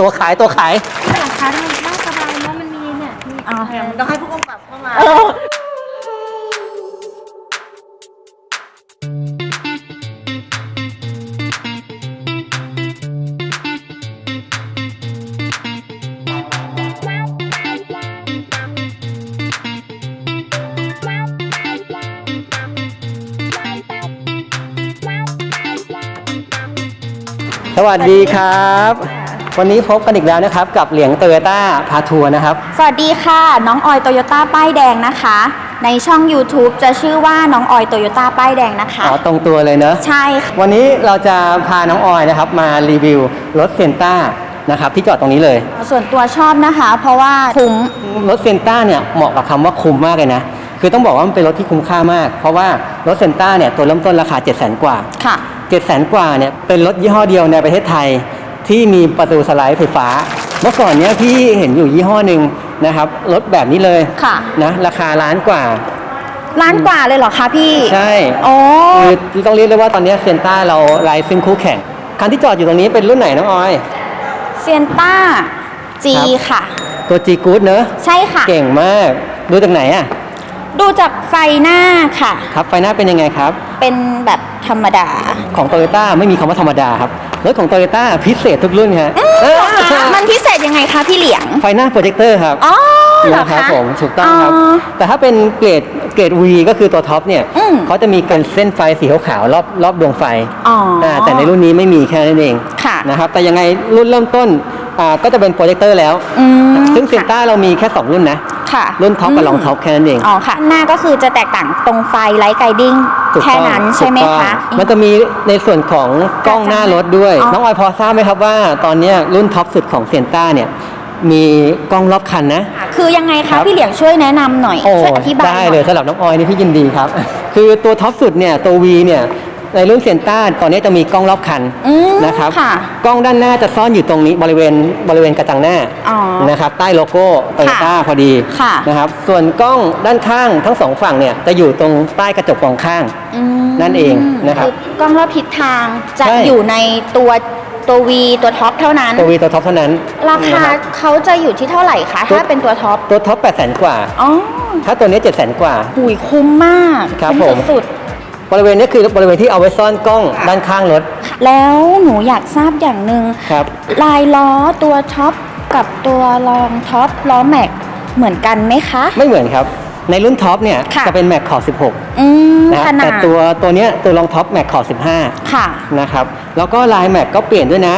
ตัวขายตัวขายหลังคาทำไมนั่งสบายเนาะมันมีเนี่ยมีอ๋อแถมต้องให้ผู้กำกับเข้ามาสวัสดีครับ วันนี้พบกันอีกแล้วนะครับ กับเหลียงโตโยต้าพาทัวร์นะครับ สวัสดีค่ะ น้องออยโตโยต้าป้ายแดงนะคะ ในช่อง YouTube จะชื่อว่าน้องออยโตโยต้าป้ายแดงนะคะ อ๋อ ตรงตัวเลยเนอะใช่ค่ะ วันนี้เราจะพาน้องออยนะครับ มารีวิวรถเซนต้านะครับที่จอดตรงนี้เลย ส่วนตัวชอบนะคะ เพราะว่าคุ้มรถเซนต้าเนี่ยเหมาะกับคำว่าคุ้มมากเลยนะ คือต้องบอกว่ามันเป็นรถที่คุ้มค่ามาก เพราะว่ารถเซนต้าเนี่ยตัวเริ่มต้นราคา 7 0 0 0 0กว่า ค่ะ7 0 0 0 0 กว่าเนี่ยเป็นรถยี่ห้อเดียวในประเทศไทย ที่มีประตูสไลด์ไฟฟ้า เมื่อก่อนเนี้ยพี่เห็นอยู่ยี่ห้อหนึ่งนะครับรถแบบนี้เลยค่ะ นะราคาล้านกว่า ล้านกว่าเลยเหรอคะพี่ใช่โอ้คือต้องเรียกได้ว่าตอนนี้เซนต้าเราไล่ซึ่งคู่แข่ง คันที่จอดอยู่ตรงนี้เป็นรุ่นไหนน้องออยเซียนต้าจีครับค่ะ ตัว G Good เนอะใช่ค่ะ เก่งมากดูจากไหนอะดูจากไฟหน้าค่ะ ครับไฟหน้าเป็นยังไงครับ เป็นแบบธรรมดาของโตโยต้าไม่มีคำว่าธรรมดาครับ รถของโตโยต้าพิเศษทุกรุ่นฮะเออมันพิเศษยังไงคะพี่เหลียง ไฟหน้าโปรเจคเตอร์ครับอ๋อเหรอนะครัคะผมถูกต้องครับ อ๋อแต่ถ้าเป็นเกรดเกรด V ก็คือตัวท็อปเนี่ยอืม เขาจะมีเป็นเส้นไฟสีขาวๆรอบรอบดวงไฟ อ๋ออ่า แต่ในรุ่นนี้ไม่มีแค่นั้นเองค่ะนะครับแต่ยังไงรุ่นเริ่มต้นอ่าก็จะเป็นโปรเจคเตอร์แล้ว อืมซึ่งเซนต้าเรามีแค่ 2 รุ่นนะ ค่ะ รุ่นท็อปกับรองท็อปแค่นั้นเองอ๋อค่ะหน้าก็คือจะแตกต่างตรงไฟไลท์ไกดิ้งถูกแค่ต้องนั้นใช่ไหมถูกต้องคะมันจะมีในส่วนของกล้องหน้ารถด้วยอ๋อน้องออยพอทราบไหมครับว่า ตอนเนี้ยรุ่นท็อปสุดของเซนต้าเนี่ยมีกล้องรอบคันนะ คือยังไงครัคะบพี่เหลียงช่วยแนะนำหน่อยโอ้ช่วยอธิบายได้หน่อเลยสำหรับน้องออยนี่พี่ยินดีครับ คือตัวท็อปสุดเนี่ยตัว V เนี่ย ในรุ่นเซนต้าตอนนี้จะมีกล้องรอบคันอืมนะครับค่ะ กล้องด้านหน้าจะซ่อนอยู่ตรงนี้บริเวณบริเวณกระจังหน้าอ๋อนะครับใต้โลโก้โตโยต้าพอดีค่ะ นะครับส่วนกล้องด้านข้างทั้งสองฝั่งเนี่ยจะอยู่ตรงใต้กระจกมองข้าง อืมนั่นเองนะครับอกล้องรอบทิศทางจะใช่ อยู่ในตัวตัววีตัวท็อปเท่านั้น ตัว V ตัวท็อปเท่านั้นราคานะบ เขาจะอยู่ที่เท่าไหร่คะ ตัว ถ้าเป็นตัวท็อปตัวท็อป8 0 0 0 0กว่า อ๋อถ้าตัวนี้7 0 0 0 0 กว่า หุยคุ้มมากครับคุ้ผมสุด บริเวณนี้คือบริเวณที่เอาไว้ซ่อนกล้องด้านข้างรถๆแล้วหนูอยากทราบอย่างหนึ่งครับ ลายล้อตัวท็อปกับตัวรองท็อปล้อแม็กเหมือนกันไหมคะ ไม่เหมือนครับ ในรุ่นท็อปเนี่ยค่ะจะเป็นแม็กขอบ 16อืมนะขนาแต่ดตัวตัวเนี้ยตัวรองท็อปแม็กขอบค่ะ15นะครับ แล้วก็ลายแม็กก็เปลี่ยนด้วยนะ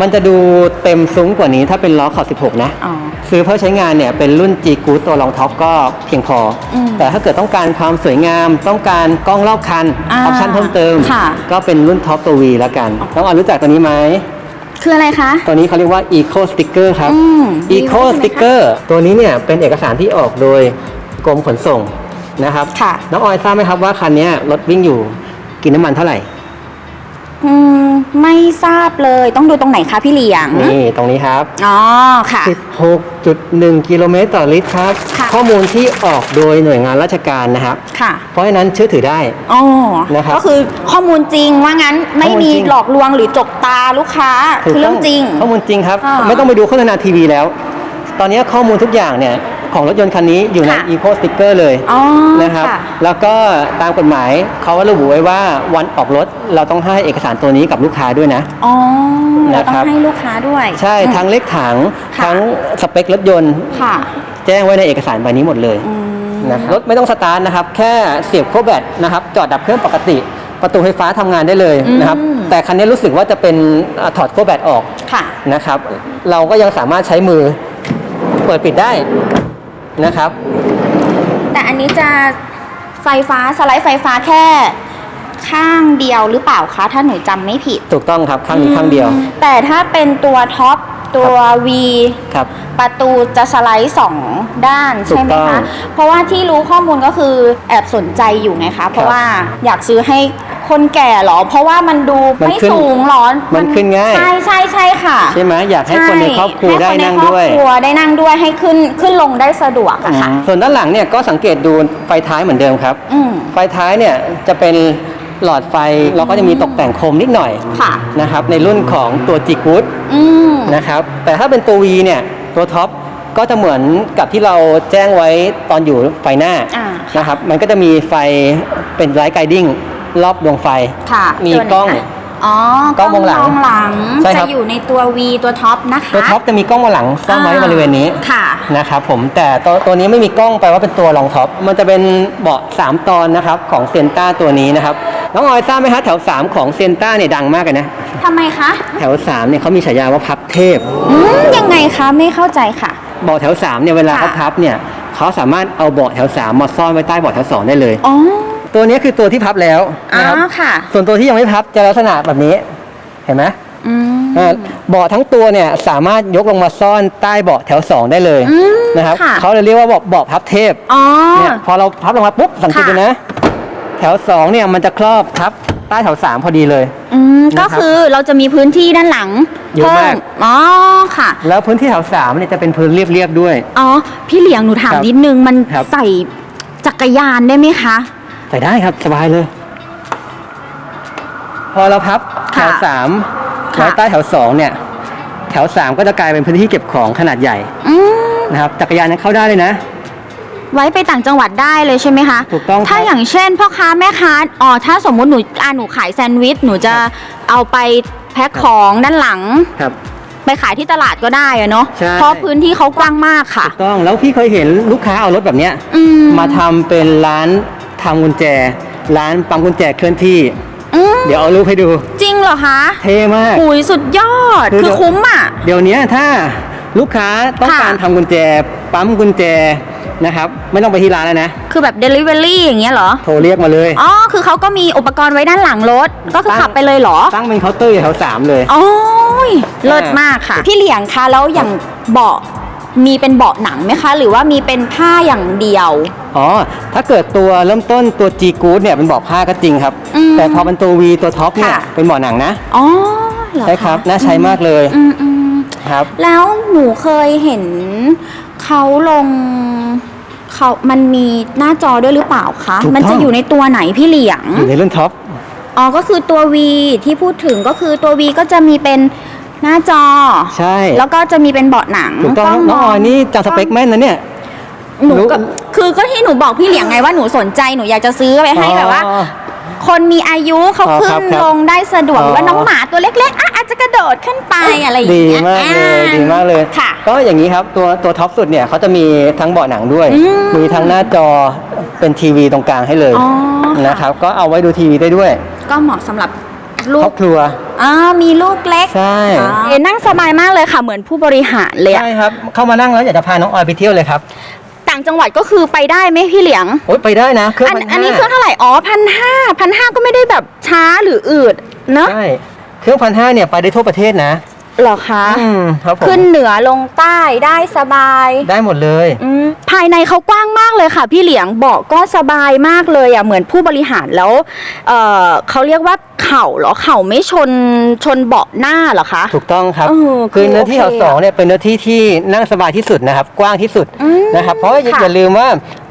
มันจะดูเต็มซุ้มกว่านี้ถ้าเป็นล้อขอบ16 นะ อ๋อ ซื้อเพื่อใช้งานเนี่ยเป็นรุ่น G Good ตัวรองท็อปก็เพียงพออมแต่ถ้าเกิดต้องการความสวยงาม ต้องการกล้องรอบคันออ่าอปชั่นเพิ่มเติม ค่ะ ก็เป็นรุ่นท็อปตัว V แล้วกันน้องออนรู้จักตัวนี้ไหม คืออะไรคะ ตัวนี้เขาเรียกว่า Eco Sticker ครับ อืม Eco Sticker ตัวนี้เนี่ยเป็นเอกสารที่ออกโดยกรมขนส่งนะครับ ค่ะ น้องออยทราบไหมครับว่าคันเนี้ยรถวิ่งอยู่กินน้ำมันเท่าไหร่ อืม ไม่ทราบเลยต้องดูตรงไหนคะพี่เหลียงนี่ตรงนี้ครับ อ๋อค่ะ 16.1 กิโลเมตรต่อลิตรครับ ค่ะ ข้อมูลที่ออกโดยหน่วยงานราชการนะครับ ค่ะเพราะฉะนั้นเชื่อถือได้ อ๋อนะครับก็คือข้อมูลจริงว่างั้นไม่ข้อมูลมีจริง หลอกลวงหรือจกตาลูกค้าถูกคือเรื่ต้องจริง ข้อมูลจริงครับ อ่า ไม่ต้องไปดูโฆษณาทีวีแล้ว ตอนนี้ข้อมูลทุกอย่างเนี่ย ของรถยนต์คันนี้อยู่ใน ค่ะ Eco Sticker เลยอ๋อนะครับ ค่ะ แล้วก็ตามกฎหมายเขาระบุไว้ว่าวันออกรถเราต้องให้เอกสารตัวนี้กับลูกค้าด้วยนะ อ๋อเราต้อนะครับงให้ลูกค้าด้วยใช่อืม ทั้งเลขถังค่ะ ทั้งสเปครถยนต์ ค่ะแจ้งไว้ในเอกสารใบนี้หมดเลยอืม นะครับรถไม่ต้องสตาร์ทนะครับ แค่เสียบโคแบตนะครับจอดดับเครื่องปกติ ประตูไฟฟ้าทำงานได้เลยนะครับ อืม แต่คันนี้รู้สึกว่าจะเป็นอ่าถอดโคแบตออก ค่ะ นะครับ เราก็ยังสามารถใช้มือเปิดปิดได้ นะครับ แต่อันนี้จะไฟฟ้าสไลด์ไฟฟ้าแค่ข้างเดียวหรือเปล่าคะ ถ้าหนูจำไม่ผิด ถูกต้องครับข้างนี้ข้างเดียวอืมแต่ถ้าเป็นตัวท็อปตัว V ครับประตูจะสไลด์สองด้านถูกใช่ไหมต้องคะ เพราะว่าที่รู้ข้อมูลก็คือแอบสนใจอยู่ไงคะ เพราะว่าอยากซื้อให้ คนแก่เหรอ เพราะว่ามันดูมันไม่ขึ้นสูงหรอมันขึ้นง่าย ใช่ใช่ใช่ค่ะใช่ไหมอยากให้คนในครอบครัวได้นั่งด้วยให้คนในครอบครัวได้นั่งด้วยให้ขึ้นขึ้นลงได้สะดวกอะค่ะส่วนด้านหลังเนี่ยก็สังเกตดูไฟท้ายเหมือนเดิมครับ อืม ไฟท้ายเนี่ยจะเป็นหลอดไฟเราก็จะมีตกแต่งโคมนิดหน่อยค่ะ นะครับในรุ่นของตัว G Good อืมนะครับแต่ถ้าเป็นตัว V เนี่ยตัวท็อปก็จะเหมือนกับที่เราแจ้งไว้ตอนอยู่ไฟหน้าอ่า นะครับมันก็จะมีไฟเป็นไลท์ไกดิ้ง รอบดวงไฟ ค่ะมีตัวไหนกล้อง คะอ๋อกล้องมองหลังมองหลังใช่ครัจะบ อยู่ในตัว V ตัวท็อปนะคะตัวท็อปจะมีกล้องมาหลังซ่อนไว้อ่าบริเวณนี้ค่ะ นะครับผมแต่ตัวตัวนี้ไม่มีกล้องแปลว่าเป็นตัวรองท็อปมันจะเป็นเบาะ3ตอนนะครับของเซนต้าตัวนี้นะครับน้องออยทราบไหมฮะแถว3ของเซนต้าเนี่ยดังมากเลยนะทำไมคะแถว3เนี่ยเขามีฉายาว่าพับเทพ อืมยังไงคะ ไม่เข้าใจค่ะ เบาะแถว3เนี่ยเวลาค่ะ เขาพับเนี่ยเขาสามารถเอาเบาะแถว3มาซ่อนไว้ใต้เบาะแถว2ได้เลย อ๋อ ตัวนี้คือตัวที่พับแล้วอ๋นะครับอค่ะ ส่วนตัวที่ยังไม่พับจะลักษณะแบบนี้เห็นไหมอืมเอ่อเบาะทั้งตัวเนี่ยสามารถยกลงมาซ่อนใต้เบาะแถว2ได้เลยอืมนะครับค่ะ เขาเลยเรียกว่าเบาะเบาะพับเทพ อ๋อ เนี่ยพอเราพับลงมาปุ๊บสังเกตค่ะ ดูนะ แถวสองเนี่ยมันจะครอบทับใต้แถวสามพอดีเลย อืมนะครัก็บคือเราจะมีพื้นที่ด้านหลังเยอะมาก พิ่อ๋อค่ะ แล้วพื้นที่แถวสามเนี่ยจะเป็นพื้นเรียบๆด้วย อ๋อ พี่เหลียงหนูถามครับนิดนึงมันครับ ใส่จักรยานได้ไหมคะ ใส่ได้ครับสบายเลย พอเราพับแถวค่ะสามค่ะ ไว้ใต้แถวสองเนี่ย แถวสามก็จะกลายเป็นพื้นที่เก็บของขนาดใหญ่อืมนะครับจักรยานยังเข้าได้เลยนะ ไว้ไปต่างจังหวัดได้เลยใช่ไหมคะ ถูกต้องครับ ถ้าอย่างเช่นพ่อค้าแม่ค้าอ๋อถ้าสมมุติหนูอ่าหนูขายแซนด์วิชหนูจะเอาไปแพ็คของด้านหลัง ครับ ไปขายที่ตลาดก็ได้อะเนาะใช่ เพราะพื้นที่เขากว้างมากค่ะ ถูกต้องแล้วพี่เคยเห็นลูกค้าเอารถแบบเนี้ย อืม มาทำเป็นร้าน ทำกุญแจ ร้านปั๊มกุญแจเคลื่อนที่ อืมเดี๋ยวเอารูปให้ดู จริงเหรอคะเท่มากหุยสุดยอด คือ คือคุ้มอะ เดี๋ยวนี้ถ้าลูกค้าต้องค่ะ การทำกุญแจ ปั๊มกุญแจนะครับ ไม่ต้องไปที่ร้านแล้วนะ คือแบบ Delivery อย่างเงี้ยเหรอ โทรเรียกมาเลยอ๋อ คือเขาก็มีอุปกรณ์ไว้ด้านหลังรถ ก็คือตั้งขับไปเลยเหรอ ตั้งเป็นเคาน์เตอร์อยู่แถวสามเลย โอ้ยเลิศมากค่ะ พี่เหลียงคะแล้วอย่างเบาะ มีเป็นเบาะหนังไหมคะ หรือว่ามีเป็นผ้าอย่างเดียว อ๋อ ถ้าเกิดตัวเริ่มต้นตัว G Good เนี่ยเป็นเบาะผ้าก็จริงครับ อืมแต่พอเป็นตัว V ตัวท็อปเนี่ยค่ะ เป็นเบาะหนังนะ อ๋อเหรอใช่ครับ น่าใช้มากเลยอืมอืมครับ แล้วหนูเคยเห็นเขาลงเขามันมีหน้าจอด้วยหรือเปล่าคะ ถูกต้องมันจะอยู่ในตัวไหนพี่เหลียง อยู่ในรุ่นท็อป อ๋อ ก็คือตัว V ที่พูดถึงก็คือตัว V ก็จะมีเป็น หน้าจอ ใช่ แล้วก็จะมีเป็นเบาะหนังถูกต้องมน้องออยนี่จำสเปคแม่นนะเนี่ยหนูรู้ก็คือก็ที่หนูบอกพี่เหลียงไงว่าหนูสนใจหนูอยากจะซื้อไปให้แบบว่าอ๋อคนมีอายุเขาอ๋อขึ้ครับนครับลงได้สะดวกอ๋อหรือว่าน้องหมาตัวเล็กๆอะอาจจะกระโดดขึ้นไปอะไรอย่างดีเงี้ยมากเลยอ่ดีมากเลยค่ะก็อย่างนี้ครับตัวตัวท็อปสุดเนี่ยเขาจะมีทั้งเบาะหนังด้วยอืมมีทั้งหน้าจอเป็นทีวีตรงกลางให้เลยอ๋อค่ะนะครับก็เอาไว้ดูทีวีได้ด้วย ก็เหมาะสำหรับ คลูรอกบครัว อ่ามีลูกเล็กใช่อ่าเอ๊ะนั่งสบายมากเลยค่ะ เหมือนผู้บริหารเลยอะใช่ครับ เข้ามานั่งแล้วอยากจะพาน้องออยไปเที่ยวเลยครับต่างจังหวัดก็คือไปได้ไหมพี่เหลียง โอ๊ยไปได้นะเครื่องอันพันอันนี้ห้าเครื่องเท่าไหร่ อ๋อพันห้าพันห้าก็ไม่ได้แบบช้าหรืออืดเนอะ ใช่เครื่องพันห้าเนี่ยไปได้ทั่วประเทศนะ เหรอคะอืมครับผมขึ้นเหนือลงใต้ได้สบายได้หมดเลย อืมภายในเขากว้างมากเลยค่ะ พี่เหลียงเบาะก็สบายมากเลยอะเหมือนผู้บริหารแล้วเออเขาเรียกว่าเข่าเหรอเข่าไม่ชนชนเบาะหน้าเหรอคะ ถูกต้องครับ เออคือเนื้อที่คือแถโอวเคสองเนี่ยเป็นเนื้อที่ที่นั่งสบายที่สุดนะครับ กว้างที่สุดอืมนะครับ เพราะอย่าค่ะ อย่าลืมว่า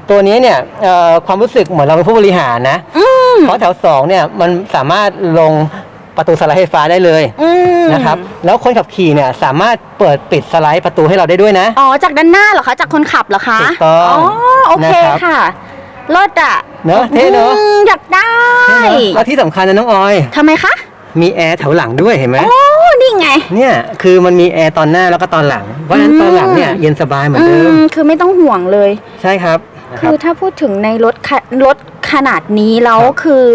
ตัวนี้เนี่ยเอ่อความรู้สึกเหมือนเราเป็นผู้บริหารนะอืมเพราะแถวสองเนี่ยมันสามารถลง ประตูสไลด์ไฟฟ้าได้เลยอืมนะครับแล้วคนขับขี่เนี่ยสามารถเปิดปิดสไลด์ประตูให้เราได้ด้วยนะ อ๋อ จากด้านหน้าเหรอคะ จากคนขับเหรอคะถูกต้องอ๋อ โอเคนะครับ ค่ะรถอะเนอะเท่เนอะอืมอยากได้แล้วที่สำคัญนะน้องออย ทำไมคะ มีแอร์แถวหลังด้วยเห็นไหม โอ้ นี่ไง เนี่ยคือมันมีแอร์ตอนหน้าแล้วก็ตอนหลัง เพราะฉะนั้นตอนหลังเนี่ยเย็นสบายเหมือนเดิมอืมคือไม่ต้องห่วงเลย ใช่ครับนะคคืรับ อถ้าพูดถึงในรถขรถ ขนาดนี้แล้วครับคือ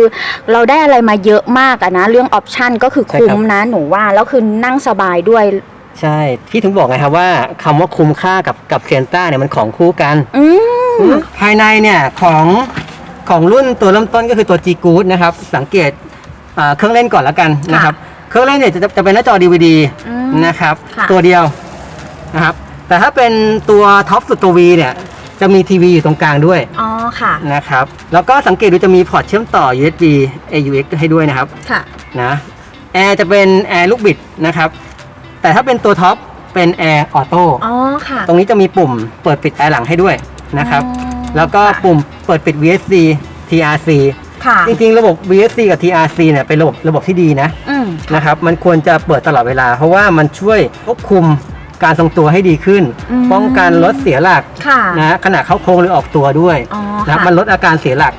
เราได้อะไรมาเยอะมากอะนะ เรื่องออปชันก็คือใช่คุ้ครัมบนะหนูว่าแล้วคือนั่งสบายด้วยใช่ พี่ถึงบอกไงครับว่าคำว่าคุ้มค่ากับกับเซนต้าเนี่ยมันของคู่กันอืมภายในเนี่ยของของรุ่นตัวเริ่มต้นก็คือตัว G Good นะครับ สังเกตอ่าเครื่องเล่นก่อนแล้วกันนะครับ เครื่องเล่นเนี่ยจะจะเป็นหน้าจอ DVD อืมนะครับค่ะตัวเดียวนะครับ แต่ถ้าเป็นตัวท็อปสุดตัว V เนี่ย จะมีทีวีอยู่ตรงกลางด้วยอ๋อค่ะนะครับแล้วก็สังเกตดูจะมีพอร์ตเชื่อมต่อ USB AUX ให้ด้วยนะครับค่ะนะแอร์จะเป็นแอร์ลูกบิดนะครับแต่ถ้าเป็นตัวท็อปเป็นแอร์ออโต้อ๋อค่ะตรงนี้จะมีปุ่มเปิดปิดแอร์หลังให้ด้วยนะครับอ๋อแล้วก็ค่ะปุ่มเปิดปิด VSC TRC ค่ะจริงๆ ระบบ VSC กับ TRC เนี่ยเป็นระบบระบบที่ดีนะอืมนะครับ มันควรจะเปิดตลอดเวลา เพราะว่ามันช่วยควบคุม การทรงตัวให้ดีขึ้น อืม ป้องกันรถเสียหลักค่ะนะขณะเข้าโค้งหรือออกตัวด้วยอ๋อนะค่ะมันลดอาการเสียหลัก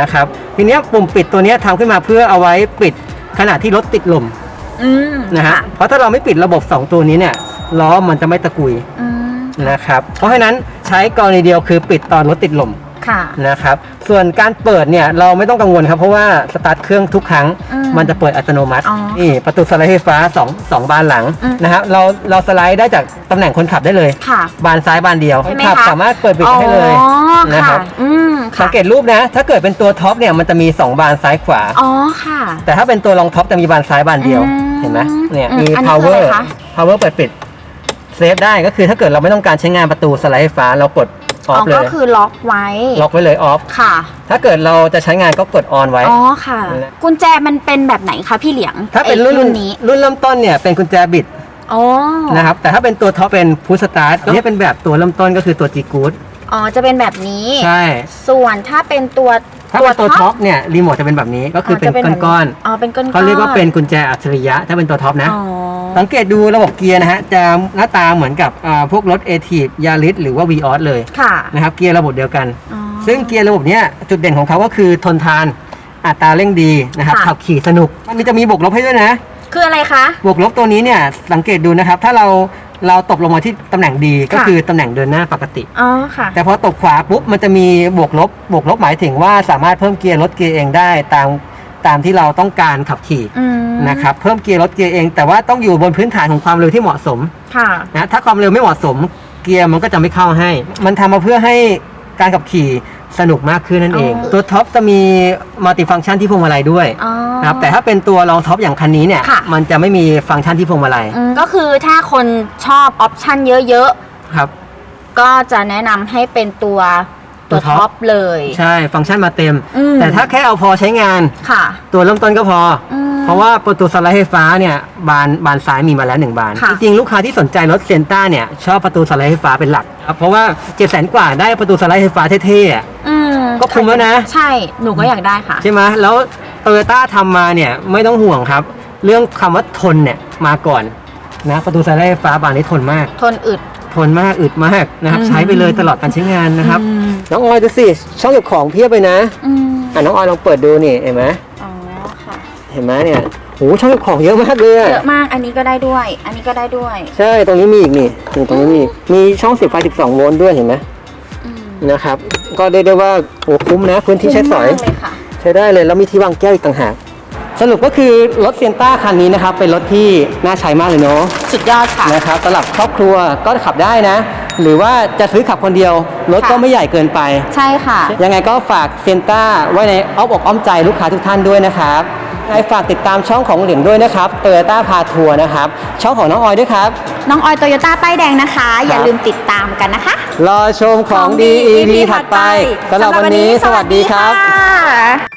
นะครับ ทีเนี้ยปุ่มปิดตัวเนี้ยทำขึ้นมาเพื่อเอาไว้ปิดขณะที่รถติดลมอืมนะฮะค่เพราะถ้าเราไม่ปิดระบบ 2 ตัวนี้เนี่ยล้อมันจะไม่ตะกุยอืมนะครับเพราะฉะนั้นใช้กรณีเดียวคือปิดตอนรถติดลม ค่ะ นะครับ ส่วนการเปิดเนี่ยเราไม่ต้องกังวลครับเพราะว่าสตาร์ทเครื่องทุกครั้งอืมมันจะเปิดอัตโนมัติอ๋อนี่ประตูสไลด์ไฟฟ้า2 2บานหลังอืม นะครับเราเราสไลด์ได้จากตำแหน่งคนขับได้เลย ค่ะ บานซ้ายบานเดียวใช่คนไหมขับคะสามารถเปิดปิดให้เลยอ๋อนะคค่ะรับอืมค่ะสังเกตรูปนะ ถ้าเกิดเป็นตัวท็อปเนี่ยมันจะมี 2 บานซ้ายขวา อ๋อค่ะ แต่ถ้าเป็นตัวรองท็อปจะมีบานซ้ายบานเดียว อืมเห็นไหมเนี่ยอืมมี อันนี้คือ power อะไรคะ power เปิดปิดเซฟได้ก็คือถ้าเกิดเราไม่ต้องการใช้งานประตูสไลด์ไฟฟ้า เรากด ออ๋ออฟเลก็ย คือล็อกไว้ ล็อกไว้เลยออฟ ค่ะ ถ้าเกิดเราจะใช้งานก็กดออนไว้ อ๋อค่ะนะกุญแจมันเป็นแบบไหนคะพี่เหลียงถ้าเป็นไอ้รุ่นรุ่นนี้ รุ่นเริ่มต้นเนี่ยเป็นกุญแจบิดอ๋อนะครับ แต่ถ้าเป็นตัวท็อปเป็นพุชสตาร์ทอันนี้เป็นแบบตัวเริ่มต้นก็คือตัว G Good อ๋อ จะเป็นแบบนี้ ใช่ ส่วนถ้าเป็นตัว ถ้าเป็นตัวท็อปเนี่ยรีโมทจะเป็นแบบนี้ก็คือเป็นจะแบบก้อนอ๋อเป็นก้อนๆๆเขาเรียกว่าเป็นกุญแจอัจฉริยะถ้าเป็นตัวท็อปนะอ๋อสังเกตดูระบบเกียร์นะฮะจะหน้าตาเหมือนกับอ่าพวกรถ a t i v ยาริสหรือว่า v ีออสเลยค่ะนะครับเกียร์ระบบเดียวกันอ๋อซึ่งเกียร์ระบบเนี้ยจุดเด่นของเขาก็คือทนทานอัตราเร่งดีนะครับค่ะขับขี่สนุกมันมีจะมีบวกลบให้ด้วยนะ คืออะไรคะบวกลบตัวนี้เนี่ยสังเกตดูนะครับถ้าเรา เราตบลงมาที่ตำแหน่งดีก็ค่ะคือตำแหน่งเดินหน้าปกติ อ๋อค่ะ แต่พอตบขวาปุ๊บมันจะมีบวกลบบวกลบหมายถึงว่าสามารถเพิ่มเกียร์ลดเกียร์เองได้ตามตามที่เราต้องการขับขี่อืมนะครับเพิ่มเกียร์ลดเกียร์เอง แต่ว่าต้องอยู่บนพื้นฐานของความเร็วที่เหมาะสมค่ะนะถ้าความเร็วไม่เหมาะสมเกียร์มันก็จะไม่เข้าให้ มันทำมาเพื่อให้การขับขี่ สนุกมากขึ้นนั่นเอง อ๋อตัวท็อปจะมีมัลติฟังก์ชันที่พวงมาลัยด้วยอ๋อนะครับแต่ถ้าเป็นตัวรองท็อปอย่างคันนี้เนี่ยค่ะ มันจะไม่มีฟังก์ชันที่พวงมาลัยอืมก็คือถ้าคนชอบออปชันเยอะครับ ๆ ก็จะแนะนำให้เป็นตัวตัตัววท็อปท็อปเลย ใช่ฟังก์ชันมาเต็ม อืม แต่ถ้าแค่เอาพอใช้งาน ค่ะ ตัวเริ่มต้นก็พอออืม เพราะว่าประตูสไลด์ไฟฟ้าเนี่ยบานบานซ้ายมีมาแล้วหนึ่งบาน ค่ะ จริงๆ ลูกค้าที่สนใจรถเซนต้าเนี่ยชอบประตูสไลด์ไฟฟ้าเป็นหลักครับเพราะว่าเจ็ดแสนกว่าได้ประตูสไลด์ไฟฟ้าเท่ๆอะ อืมก็คุ้มแล้วนะ ใช่ หนูก็อยากได้ค่ะ ใช่ไหมแล้วโตโยต้าทำมาเนี่ยไม่ต้องห่วงครับ เรื่องคำว่าทนเนี่ยมาก่อนนะประตูสไลด์ไฟฟ้าบานนี้ทนมาก ทนอึด ทนมากอึดมากนะครับ อืม ใช้ไปเลยตลอดการใช้งานนะครับ อืมน้องออยดูสิช่องเก็บของเพียบไปนะ อืมอะน้องออยลองเปิดดูนี่เห็นไหมอ๋อค่ะ เห็นไหมเนี่ยโหช่องเก็บของเยอะมากเลยอะเยอะมาก อันนี้ก็ได้ด้วย อันนี้ก็ได้ด้วย ใช่ ตรงนี้มีอีกนี่นี่ตรงนี้มีอีกมีช่องเสียบไฟ 12 โวลต์ด้วยเห็นไหมอืมนะครับ ก็เรียกได้ว่าโอ้คุ้มนะ พื้นที่ใช้สอย คุ้มมากเลยค่ะ ใช้ได้เลยแล้วมีที่วางแก้วอีกต่างหาก สรุปก็คือรถเซียนต้าคันนี้นะครับ เป็นรถที่น่าใช้มากเลยเนาะ สุดยอดค่ะ นะครับสำหรับครอบครัวก็ขับได้นะ หรือว่าจะซื้อขับคนเดียว รถก็ค่ะ ไม่ใหญ่เกินไป ใช่ค่ะ ยังไงก็ฝากเซียนต้าไว้ในอ้อมอกอ้อมใจลูกค้าทุกท่านด้วยนะครับยัง ไงฝากติดตามช่องของเหลียงด้วยนะครับเตอร์ต้าพาทัวร์นะครับ ช่องของน้องออยด้วยครับ น้องออยโตโยต้าป้ายแดงนะคะ อย่าลืมติดตามกันนะคะ รอชมของดี EP ถัดไปสำหรับวันนี้สวัสดีครับค่ะ